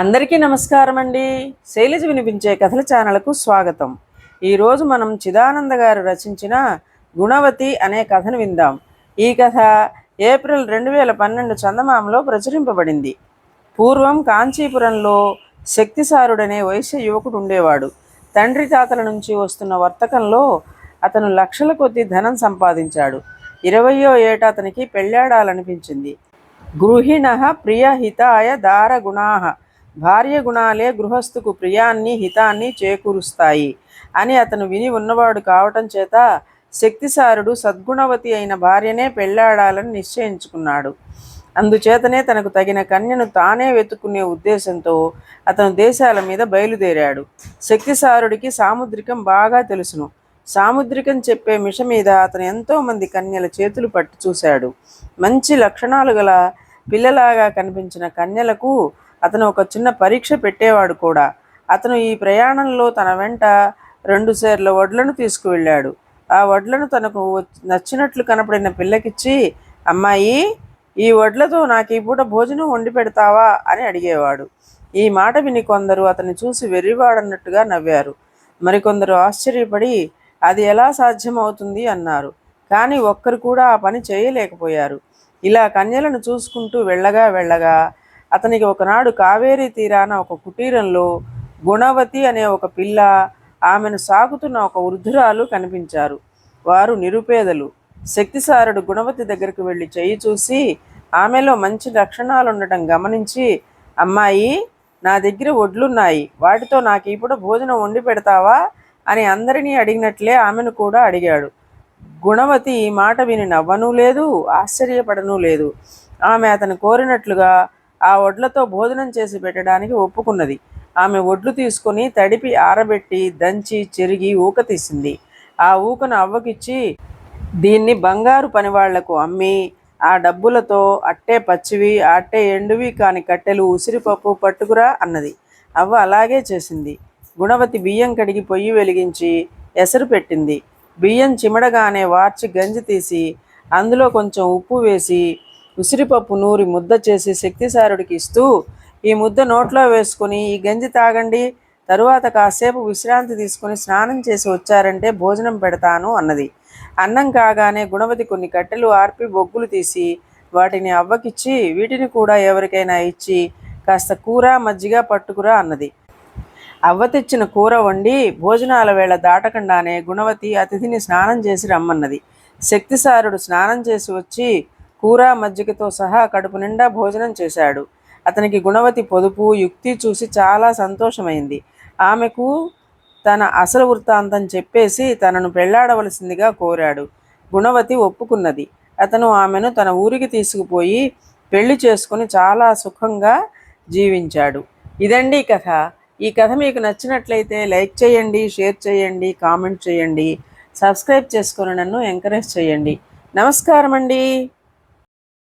అందరికీ నమస్కారం అండి. శైలజ వినిపించే కథల ఛానల్కు స్వాగతం. ఈరోజు మనం చిదానంద గారు రచించిన గుణవతి అనే కథను విందాం. ఈ కథ ఏప్రిల్ రెండు వేల పన్నెండు చందమామలో ప్రచురింపబడింది. పూర్వం కాంచీపురంలో శక్తిసారుడనే వైశ్య యువకుడు ఉండేవాడు. తండ్రి తాతల నుంచి వస్తున్న వర్తకంలో అతను లక్షల కొద్ది ధనం సంపాదించాడు. ఇరవయో ఏట అతనికి పెళ్ళాడాలనిపించింది. గృహిణ ప్రియహితాయ దారగుణా భార్య గుణాలే గృహస్థుకు ప్రియాన్ని హితాన్ని చేకూరుస్తాయి అని అతను విని ఉన్నవాడు కావటం చేత శక్తిసారుడు సద్గుణవతి అయిన భార్యనే పెళ్ళాడాలని నిశ్చయించుకున్నాడు. అందుచేతనే తనకు తగిన కన్యను తానే వెతుక్కునే ఉద్దేశంతో అతను దేశాల మీద బయలుదేరాడు. శక్తిసారుడికి సాముద్రికం బాగా తెలుసును. సాముద్రికం చెప్పే మిష మీద అతను ఎంతో మంది కన్యల చేతులు పట్టి చూశాడు. మంచి లక్షణాలు గల పిల్లలాగా కనిపించిన కన్యలకు అతను ఒక చిన్న పరీక్ష పెట్టేవాడు కూడా. అతను ఈ ప్రయాణంలో తన వెంట రెండు సేర్ల వడ్లను తీసుకువెళ్ళాడు. ఆ వడ్లను తనకు నచ్చినట్లు కనపడిన పిల్లకిచ్చి అమ్మాయి ఈ వడ్లతో నాకు ఈ పూట భోజనం వండి పెడతావా? అని అడిగేవాడు. ఈ మాట విని కొందరు అతన్ని చూసి వెర్రివాడన్నట్టుగా నవ్వారు. మరికొందరు ఆశ్చర్యపడి అది ఎలా సాధ్యమవుతుంది? అన్నారు. కానీ ఒక్కరు కూడా ఆ పని చేయలేకపోయారు. ఇలా కన్యలను చూసుకుంటూ వెళ్ళగా వెళ్ళగా అతనికి ఒకనాడు కావేరీ తీరాన ఒక కుటీరంలో గుణవతి అనే ఒక పిల్ల ఆమెను సాగుతున్న ఒక వృద్ధురాలు కనిపించారు. వారు నిరుపేదలు. శక్తిసారుడు గుణవతి దగ్గరకు వెళ్ళి చేయి చూసి ఆమెలో మంచి లక్షణాలు ఉండటం గమనించి అమ్మాయి నా దగ్గర వడ్లున్నాయి వాటితో నాకు ఇప్పుడు భోజనం వండి పెడతావా? అని అందరినీ అడిగినట్లే ఆమెను కూడా అడిగాడు. గుణవతి ఈ మాట విని నవ్వనూ లేదు ఆశ్చర్యపడనూ లేదు. ఆమె అతను కోరినట్లుగా ఆ వడ్లతో భోజనం చేసి పెట్టడానికి ఒప్పుకున్నది. ఆమె వడ్లు తీసుకొని తడిపి ఆరబెట్టి దంచి చెరిగి ఊక తీసింది. ఆ ఊకను అవ్వకిచ్చి దీన్ని బంగారు పనివాళ్ళకు అమ్మి ఆ డబ్బులతో అట్టే పచ్చివి అట్టే ఎండువి కాని కట్టెలు ఉసిరిపప్పు పట్టుకురా అన్నది. అవ్వ అలాగే చేసింది. గుణవతి బియ్యం కడిగి పొయ్యి వెలిగించి ఎసరు పెట్టింది. బియ్యం చిమడగానే వార్చి గంజి తీసి అందులో కొంచెం ఉప్పు వేసి ఉసిరిపప్పు నూరి ముద్ద చేసి శక్తిసారుడికి ఇస్తూ ఈ ముద్ద నోట్లో వేసుకొని ఈ గంజి తాగండి. తరువాత కాసేపు విశ్రాంతి తీసుకొని స్నానం చేసి వచ్చారంటే భోజనం పెడతాను అన్నది. అన్నం కాగానే గుణవతి కొన్ని కట్టెలు ఆర్పి బొగ్గులు తీసి వాటిని అవ్వకిచ్చి వీటిని కూడా ఎవరికైనా ఇచ్చి కాస్త కూర మజ్జిగ పట్టుకురా అన్నది. అవ్వ తెచ్చిన కూర వండి భోజనాల వేళ దాటకుండానే గుణవతి అతిథిని స్నానం చేసి రమ్మన్నది. శక్తిసారుడు స్నానం చేసి వచ్చి కూర మజ్జిగతో సహా కడుపు నిండా భోజనం చేశాడు. అతనికి గుణవతి పొదుపు యుక్తి చూసి చాలా సంతోషమైంది. ఆమెకు తన అసలు వృత్తాంతం చెప్పేసి తనను పెళ్ళాడవలసిందిగా కోరాడు. గుణవతి ఒప్పుకున్నది. అతను ఆమెను తన ఊరికి తీసుకుపోయి పెళ్ళి చేసుకుని చాలా సుఖంగా జీవించాడు. ఇదండి కథ. ఈ కథ మీకు నచ్చినట్లయితే లైక్ చేయండి షేర్ చేయండి కామెంట్ చేయండి. సబ్స్క్రైబ్ చేసుకొని నన్ను ఎంకరేజ్ చేయండి. నమస్కారం అండి